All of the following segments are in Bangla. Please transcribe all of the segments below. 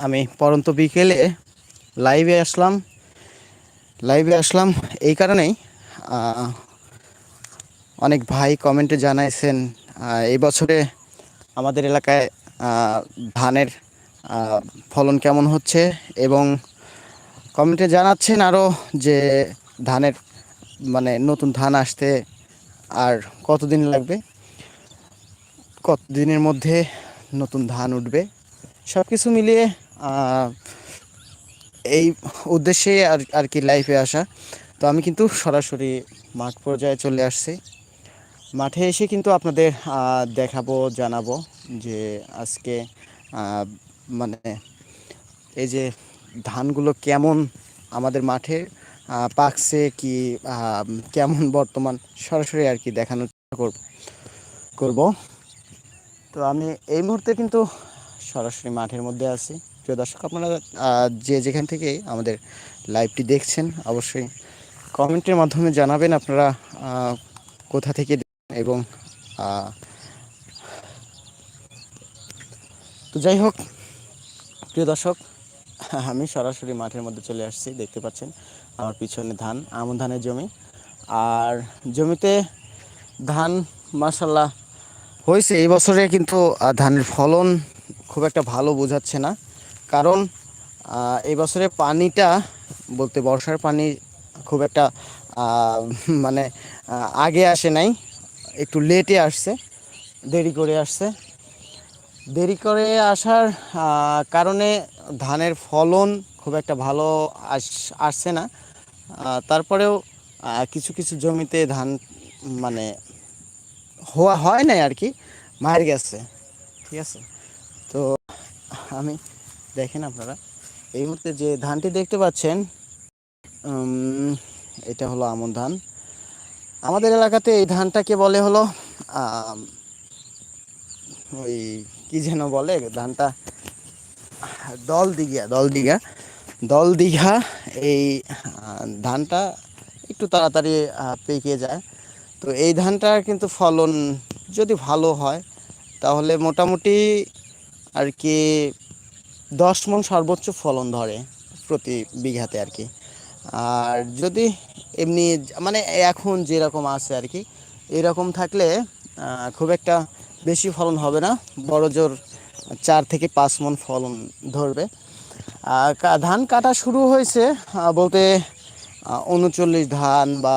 আমি পরন্ত বিকেলে লাইভে আসলাম। লাইভে আসলাম এই কারণেই অনেক ভাই কমেন্টে জানাইছেন এই বছরে আমাদের এলাকায় ধানের ফলন কেমন হচ্ছে এবং কমেন্টে জানাচ্ছেন আরও যে ধানের মানে নতুন ধান আসতে আর কতদিন লাগবে? কত দিনের মধ্যে নতুন ধান উঠবে? সব কিছু মিলিয়ে এই উদ্দেশ্যে আর আর কি লাইফে আসা। তো আমি কিন্তু সরাসরি মাঠ পর্যায়ে চলে আসছি। মাঠে এসে কিন্তু আপনাদের দেখাবো, জানাব যে আজকে মানে এই যে ধানগুলো কেমন আমাদের মাঠে পাকছে, কি কেমন বর্তমান, সরাসরি আর কি দেখানোর চেষ্টা করব করব। তো আমি এই মুহূর্তে কিন্তু সরাসরি মাঠের মধ্যে আছি। প্রিয় দর্শক, আপনারা যে যেখান থেকে আমাদের লাইভটি দেখছেন, অবশ্যই কমেন্টের মাধ্যমে জানাবেন আপনারা কোথা থেকে এবং তো যাই হোক, প্রিয় দর্শক, আমি সরাসরি মাঠের মধ্যে চলে আসছি, দেখতে পাচ্ছেন আমার পিছনে ধান, আমন ধানের জমি। আর জমিতে ধান মাসাল্লাহ হয়েছে। এই বছরে কিন্তু ধানের ফলন খুব একটা ভালো বোঝাচ্ছে না। কারণ আহ, এই বছরে পানিটা বলতে বর্ষার পানি খুব একটা মানে আগে আসে নাই। একটু লেটে আসছে দেরি করে আসছে। দেরি করে আসার কারণে ধানের ফলন খুব একটা ভালো আস- আসছে না। তারপরেও কিছু কিছু জমিতে ধান মানে হওয়া হয় নাই আর কি মার গেছে। ঠিক আছে? তো আমি দেখেন আপনারা, এই মুহূর্তে যে ধানটি দেখতে পাচ্ছেন এটা হলো আমন ধান। আমাদের এলাকাতে এই ধানটাকে বলে হলো ওই কি যেন বলে, ধানটা দল দিঘা দল দিঘা দল দিঘা এই ধানটা একটু তাড়াতাড়ি পেকে যায়। তো এই ধানটার কিন্তু ফলন যদি ভালো হয়, তাহলে মোটামুটি আর কি দশ মন সর্বোচ্চ ফলন ধরে প্রতি বিঘাতে আর কি। আর যদি এমনি মানে এখন যেরকম আছে আর কি, এরকম থাকলে খুব একটা বেশি ফলন হবে না, বড় জোর চার থেকে পাঁচ মন ফলন ধরবে। ধান কাটা শুরু হয়েছে বলতে উনচল্লিশ ধান বা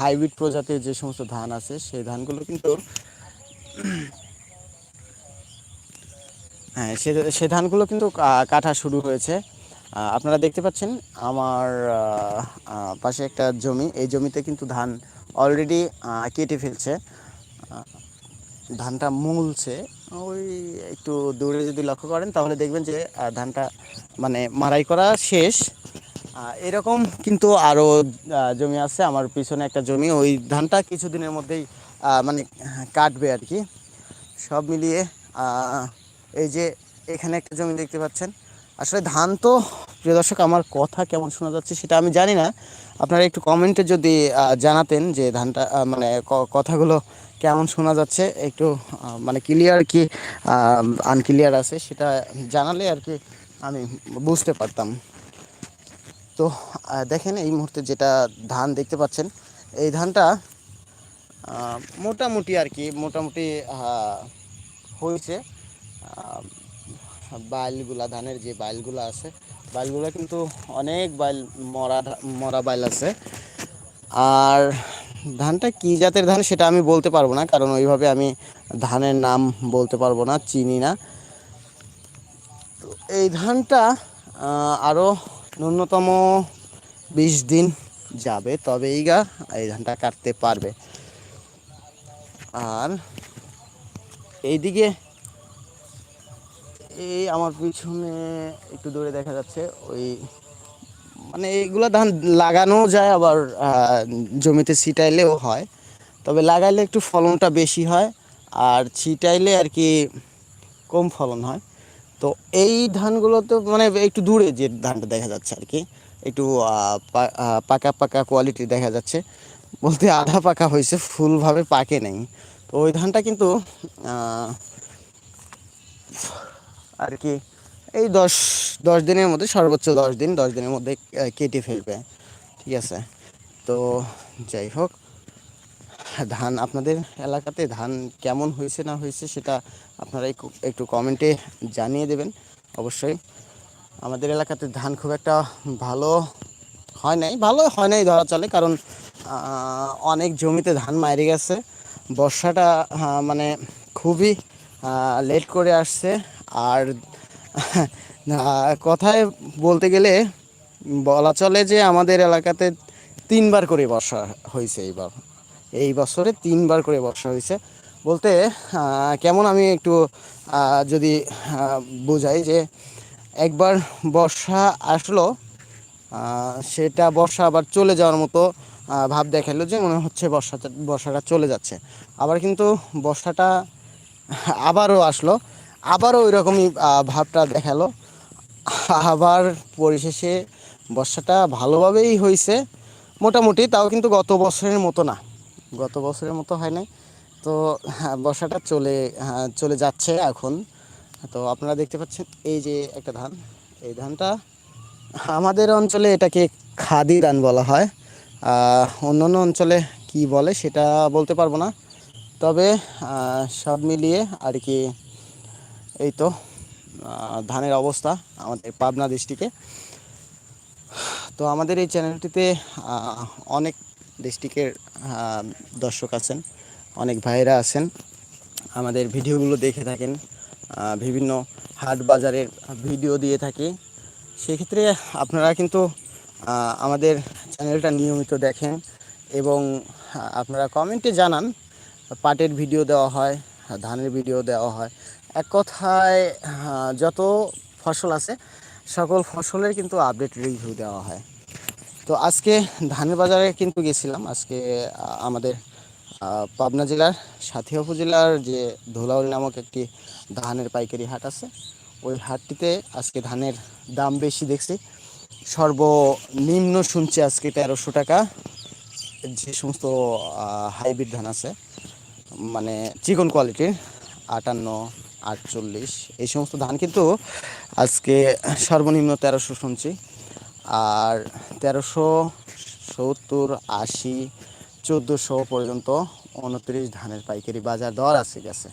হাইব্রিড প্রজাতির যে সমস্ত ধান আছে, সেই ধানগুলো কিন্তু হ্যাঁ সে সে ধানগুলো কিন্তু কাটা শুরু হয়েছে। আপনারা দেখতে পাচ্ছেন আমার পাশে একটা জমি। এই জমিতে কিন্তু ধান অলরেডি কেটে ফেলছে। ধানটা মূলছে। ওই একটু দূরে যদি লক্ষ্য করেন, তাহলে দেখবেন যে ধানটা মানে মারাই করা শেষ। এরকম কিন্তু আরও জমি আছে। আমার পিছনে একটা জমি। ওই ধানটা কিছুদিনের মধ্যেই মানে কাটবে আর কি। সব মিলিয়ে এই যে এখানে একটা জমি দেখতে পাচ্ছেন। আসলে ধান তো, প্রিয় দর্শক, আমার কথা কেমন শোনা যাচ্ছে সেটা আমি জানি না। আপনারা একটু কমেন্টে যদি জানাতেন যে ধানটা মানে কথাগুলো কেমন শোনা যাচ্ছে। একটু মানে ক্লিয়ার কি আনক্লিয়ার আছে সেটা জানালে আর কি আমি বুঝতে পারতাম। তো দেখেন এই মুহূর্তে যেটা ধান দেখতে পাচ্ছেন, এই ধানটা মোটামুটি আর কি, মোটামুটি হয়েছে। বাইলগুলা, ধানের যে বাইলগুলো আছে, বাইলগুলো কিন্তু অনেক বাইল, মরা মরা বাইল আছে। আর ধানটা কি জাতের ধান সেটা আমি বলতে পারব না, কারণ ওইভাবে আমি ধানের নাম বলতে পারব না, চিনি না। এই ধানটা আরও ন্যূনতম বিশ দিন যাবে, তবেই গা এই ধানটা কাটতে পারবে। আর এইদিকে এই আমার পিছনে একটু দূরে দেখা যাচ্ছে, ওই মানে এইগুলো ধান লাগানো যায়, আবার জমিতে ছিটাইলেও হয়। তবে লাগাইলে একটু ফলনটা বেশি হয়, আর ছিটাইলে আর কি কম ফলন হয়। তো এই ধানগুলো তো মানে একটু দূরে যে ধানটা দেখা যাচ্ছে আর কি, একটু পাকা পাকা কোয়ালিটি দেখা যাচ্ছে। বলতে আধা পাকা হয়েছে ফুলভাবে পাকে নেই। তো ওই ধানটা কিন্তু আর কি, এই দশ দশ দিনের মধ্যে, সর্বোচ্চ দশ দিন, দশ দিনের মধ্যে কেটে ফেলবে, ঠিক আছে? তো যাই হোক, ধান আপনাদের এলাকাতে ধান কেমন হয়েছে না হয়েছে সেটা আপনারা একটু- কমেন্টে জানিয়ে দেবেন, অবশ্যই। আমাদের এলাকাতে ধান খুব একটা ভালো হয় নাই, ভালো হয় নাই ধরা চলে, কারণ অনেক জমিতে ধান মারি গেছে। বর্ষাটা মানে খুবই লেট করে আসছে আর কথায় বলতে গেলে বলা চলে যে আমাদের এলাকাতে তিনবার করে বর্ষা হয়েছে এইবার। এই বছরে তিনবার করে বর্ষা হয়েছে। বলতে কেমন আমি একটু যদি বোঝাই যে একবার বর্ষা আসলো সেটা বর্ষা আবার চলে যাওয়ার মতো ভাব দেখাল যে মনে হচ্ছে বর্ষাটা বর্ষাটা চলে যাচ্ছে। আবার কিন্তু বর্ষাটা আবারও আসলো। আবারও ওই রকমই ভাবটা দেখাল। আবার পরিশেষে বর্ষাটা ভালোভাবেই হয়েছে মোটামুটি তাও কিন্তু গত বছরের মতো না। গত বছরের মতো হয় নাই। তো বর্ষাটা চলে চলে যাচ্ছে এখন। তো আপনারা দেখতে পাচ্ছেন এই যে একটা ধান। এই ধানটা আমাদের অঞ্চলে এটাকে খাদি ধান বলা হয়। আহ, অন্যান্য অঞ্চলে কি বলে সেটা বলতে পারব না। তবে সব মিলিয়ে আর কি এই তো ধানের অবস্থা আমাদের পাবনা ডিস্ট্রিক্টে। তো আমাদের এই চ্যানেলটিতে অনেক ডিস্ট্রিক্টের দর্শক আছেন, অনেক ভাইয়েরা আছেন। আমাদের ভিডিওগুলো দেখে থাকেন বিভিন্ন হাট বাজারের ভিডিও দিয়ে থাকি। সেক্ষেত্রে আপনারা কিন্তু আমাদের চ্যানেলটা নিয়মিত দেখেন এবং আপনারা কমেন্টে জানান, পাটের ভিডিও দেওয়া হয় ধানের ভিডিও দেওয়া হয়। এক কথায় যত ফসল আছে, সকল ফসলের কিন্তু আপডেট রিভিউ দেওয়া হয়। তো আজকে ধানের বাজারে কিন্তু গেছিলাম। আজকে আমাদের পাবনা জেলার সাথিয়া উপজেলার যে ধুলাউড়ি নামক একটি ধানের পাইকারি হাট আছে, ওই হাটটিতে আজকে ধানের দাম বেশি দেখছি। সর্বনিম্ন শুনছি আজকে তেরোশো টাকা। যে সমস্ত হাইব্রিড ধান আছে মানে চিকন কোয়ালিটির আটান্ন, আটচল্লিশ, এই সমস্ত ধান কিন্তু আজকে সর্বনিম্ন তেরোশো শুনছি। আর তেরোশো সত্তর, আশি, চোদ্দোশো পর্যন্ত উনত্রিশ ধানের পাইকারি বাজার দর আছে গেছে।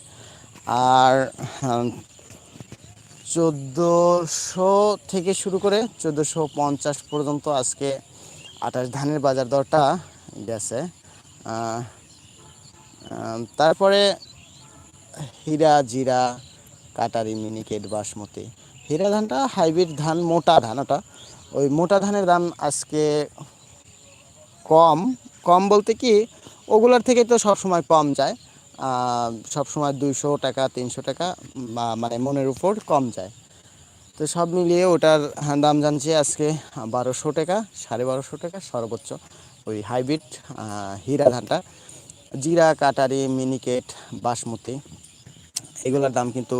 আর চোদ্দোশো থেকে শুরু করে চোদ্দোশো পঞ্চাশ পর্যন্ত আজকে আঠাশ ধানের বাজার দরটা গেছে। তারপরে হীরা, জিরা, কাটারি, মিনিকেট, বাসমতি। হীরা ধানটা হাইব্রিড ধান, মোটা ধান ওটা। ওই মোটা ধানের দাম আজকে কম। কম বলতে কি, ওগুলোর থেকে তো সবসময় কম যায়। সবসময় দুইশো টাকা, তিনশো টাকা মানে মনের উপর কম যায়। তো সব মিলিয়ে ওটার দাম জানছি আজকে বারোশো টাকা, সাড়ে বারোশো টাকা সর্বোচ্চ। ওই হাইব্রিড হীরা ধানটা। জিরা, কাটারি, মিনিকেট, বাসমতি, এগুলোর দাম কিন্তু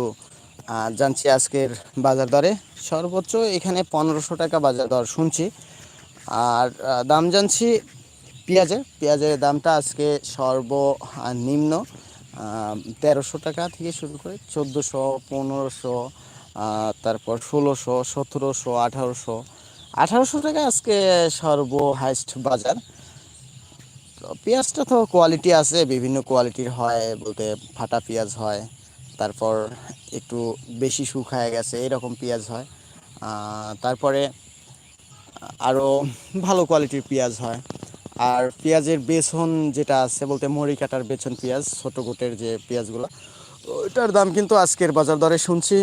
জানছি আজকের বাজার দরে। সর্বোচ্চ এখানে পনেরোশো টাকা বাজার দর শুনছি। আর দাম জানছি পেঁয়াজের পেঁয়াজের দামটা আজকে সর্বনিম্ন তেরোশো টাকা থেকে শুরু করে চোদ্দোশো, পনেরোশো তারপর ষোলোশো, সতেরোশো, আঠারোশো। আঠারোশো টাকা আজকে সর্ব হাইস্ট বাজার। পেঁয়াজটা তো কোয়ালিটি আছে, বিভিন্ন কোয়ালিটির হয়, বলতে ফাটা পেঁয়াজ হয়, তারপর একটু বেশি শুকায় গেছে, এরকম পেঁয়াজ হয়। তারপরে আরও ভালো কোয়ালিটির পেঁয়াজ হয়। আর পেঁয়াজের বেছন যেটা আছে, বলতে মরি কাটার বেছন পেঁয়াজ, ছোটো গোটের যে পেঁয়াজগুলো, ওইটার দাম কিন্তু আজকের বাজার দরে শুনছি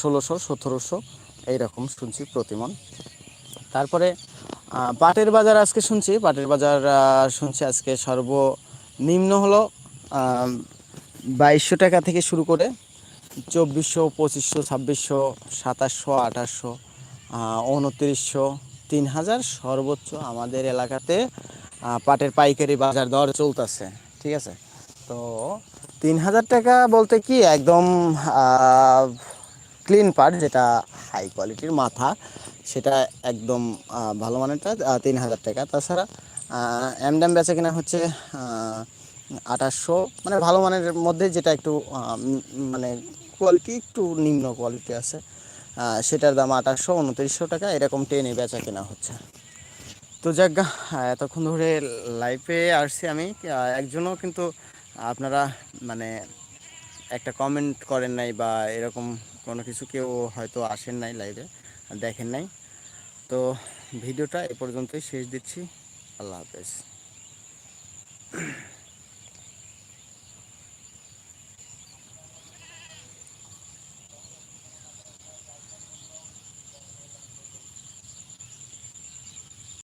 ষোলোশো, সতেরোশো, এইরকম শুনছি প্রতিমন। তারপরে পাটের বাজার আজকে শুনছি, পাটের বাজার শুনছি আজকে সর্বনিম্ন হলো বাইশশো টাকা থেকে শুরু করে চব্বিশশো, পঁচিশশো, ছাব্বিশশো, সাতাশশো, আঠাশশো উনত্রিশশো, তিন হাজার সর্বোচ্চ আমাদের এলাকাতে পাটের পাইকারি বাজার দর চলতেছে, ঠিক আছে? তো তিন হাজার টাকা বলতে কি একদম ক্লিন পাট, যেটা হাই কোয়ালিটির মাথা। সেটা একদম ভালো মানেরটা তিন হাজার টাকা। তাছাড়া এমডাম বেচা কিনা হচ্ছে আঠাশশো। মানে ভালো মানের মধ্যে যেটা একটু মানে কোয়ালিটি একটু নিম্ন কোয়ালিটি আছে। সেটার দাম আঠাশশো, উনত্রিশশো টাকা, এরকম টেনে বেচা কেনা হচ্ছে। তো যাক এতক্ষণ ধরে লাইফে আসছি আমি। একজনও কিন্তু আপনারা মানে একটা কমেন্ট করেন নাই বা এরকম কোনো কিছু কেউ হয়তো আসেন নাই লাইভে দেখেন নাই। তো ভিডিওটা এ পর্যন্তই শেষ দিচ্ছি। আল্লাহ হাফেজ।